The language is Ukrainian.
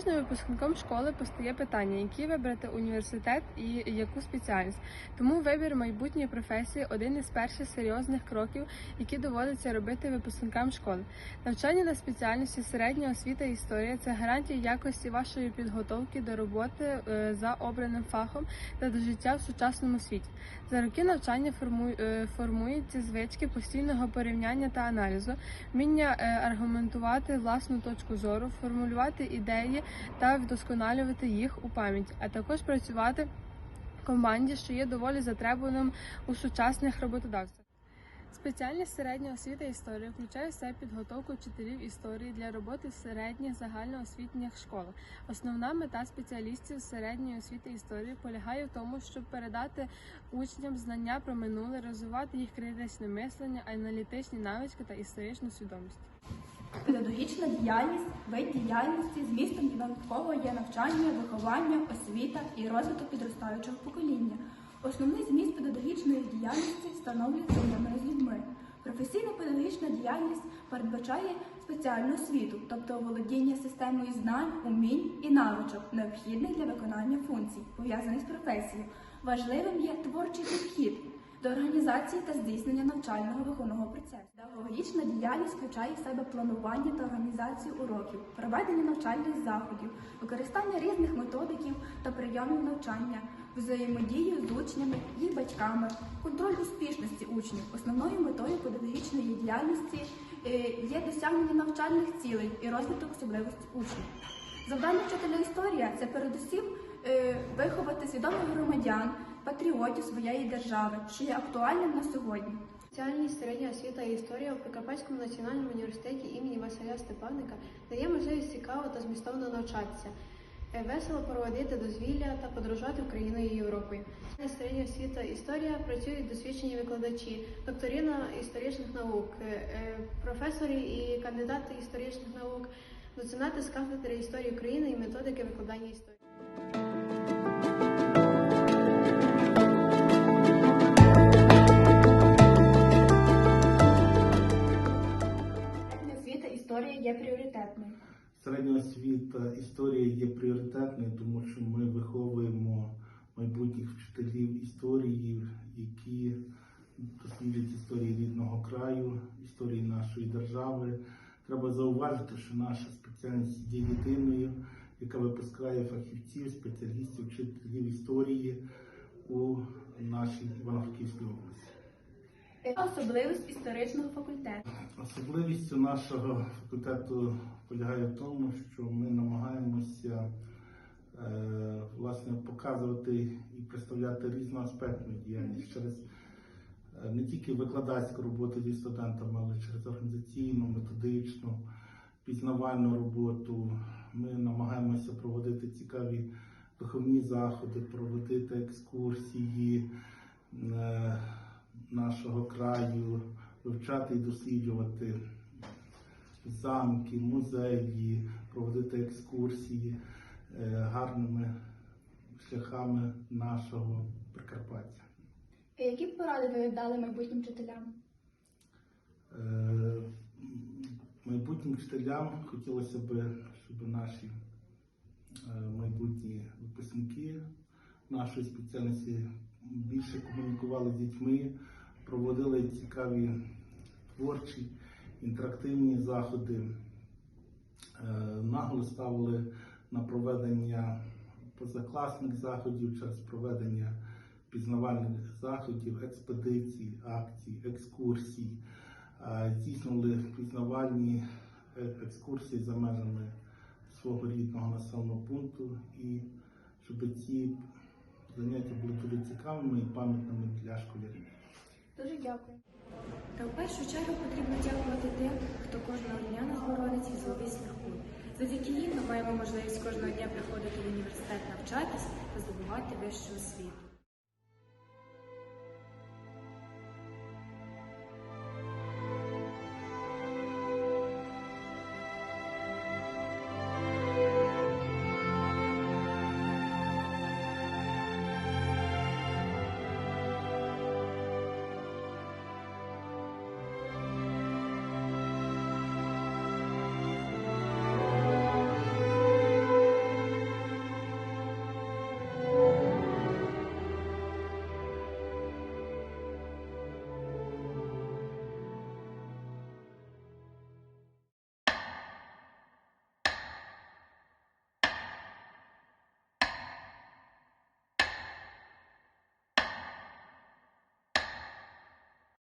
випускником школи постає питання, який вибрати університет і яку спеціальність. Тому вибір майбутньої професії один із перших серйозних кроків, які доводиться робити випускникам школи. Навчання на спеціальності середня освіта і історія це гарантія якості вашої підготовки до роботи е, за обраним фахом та до життя в сучасному світі. За роки навчання форму- е, формуються звички постійного порівняння та аналізу, вміння е, аргументувати власну точку зору, формулювати ідеї та вдосконалювати їх у пам'яті, а також працювати в команді, що є доволі затребуваним у сучасних роботодавцях. Спеціальність середня освіта історії включає в себе підготовку вчителів історії для роботи в середніх загальноосвітніх школах. Основна мета спеціалістів середньої освіти історії полягає в тому, щоб передати учням знання про минуле, розвивати їх критичне мислення, аналітичні навички та історичну свідомість. Педагогічна діяльність, вид діяльності, змістом додатково є навчання, виховання, освіта і розвиток підростаючого покоління. Основний зміст педагогічної діяльності встановлюється взаємини з людьми. Професійна педагогічна діяльність передбачає спеціальну освіту, тобто володіння системою знань, умінь і навичок, необхідних для виконання функцій, пов'язаних з професією. Важливим є творчий підхід до організації та здійснення навчального виховного процесу. Педагогічна діяльність включає в себе планування та організацію уроків, проведення навчальних заходів, використання різних методиків та прийомів навчання, взаємодію з учнями, їх батьками, контроль успішності учнів. Основною метою педагогічної діяльності е, є досягнення навчальних цілей і розвиток особливостей учнів. Завдання вчителя історія це передусім е, виховати свідомих громадян, патріотів своєї держави, що є актуальним на сьогодні. Спеціальність середня освіта і історія у Прикарпатському національному університеті імені Василя Степаника дає можливість цікаво та змістовно навчатися, е, весело проводити дозвілля та подорожувати Україною і Європою. Середня освіта історія працюють досвідчені викладачі, докторина історичних наук, е, е, професори і кандидати історичних наук, доценати з кафедри історії України і методики викладання історії. Є пріоритетною. Середня освіта історія є пріоритетною, тому що ми виховуємо майбутніх вчителів історії, які досліджують історії рідного краю, історії нашої держави. Треба зауважити, що наша спеціальність є єдиною, яка випускає фахівців, спеціалістів, вчителів історії у нашій Івано-Франківській області. Особливість історичного факультету? Особливістю нашого факультету полягає в тому, що ми намагаємося е, власне показувати і представляти різноаспектну діяльність через е, не тільки викладацьку роботу зі студентами, але через організаційну, методичну, пізнавальну роботу. Ми намагаємося проводити цікаві духовні заходи, проводити екскурсії. е, нашого краю, вивчати і досліджувати замки, музеї, проводити екскурсії е, гарними шляхами нашого Прикарпаття. Які б поради ви дали майбутнім вчителям? Е, Майбутнім вчителям хотілося б, щоб наші е, майбутні випускники нашої спеціальності більше комунікували з дітьми, проводили цікаві творчі, інтерактивні заходи, е, наголос ставили на проведення позакласних заходів через проведення пізнавальних заходів, експедицій, акцій, екскурсій, е, здійснювали пізнавальні е, екскурсії за межами свого рідного населеного пункту. І щоб ці заняття були дуже цікавими і пам'ятними для школярів. Дуже дякую. Та в першу чергу потрібно дякувати тим, хто кожного дня нас боронить і зловісних куль. Завдяки їм ми маємо можливість кожного дня приходити в університет навчатись та здобувати вищу освіту.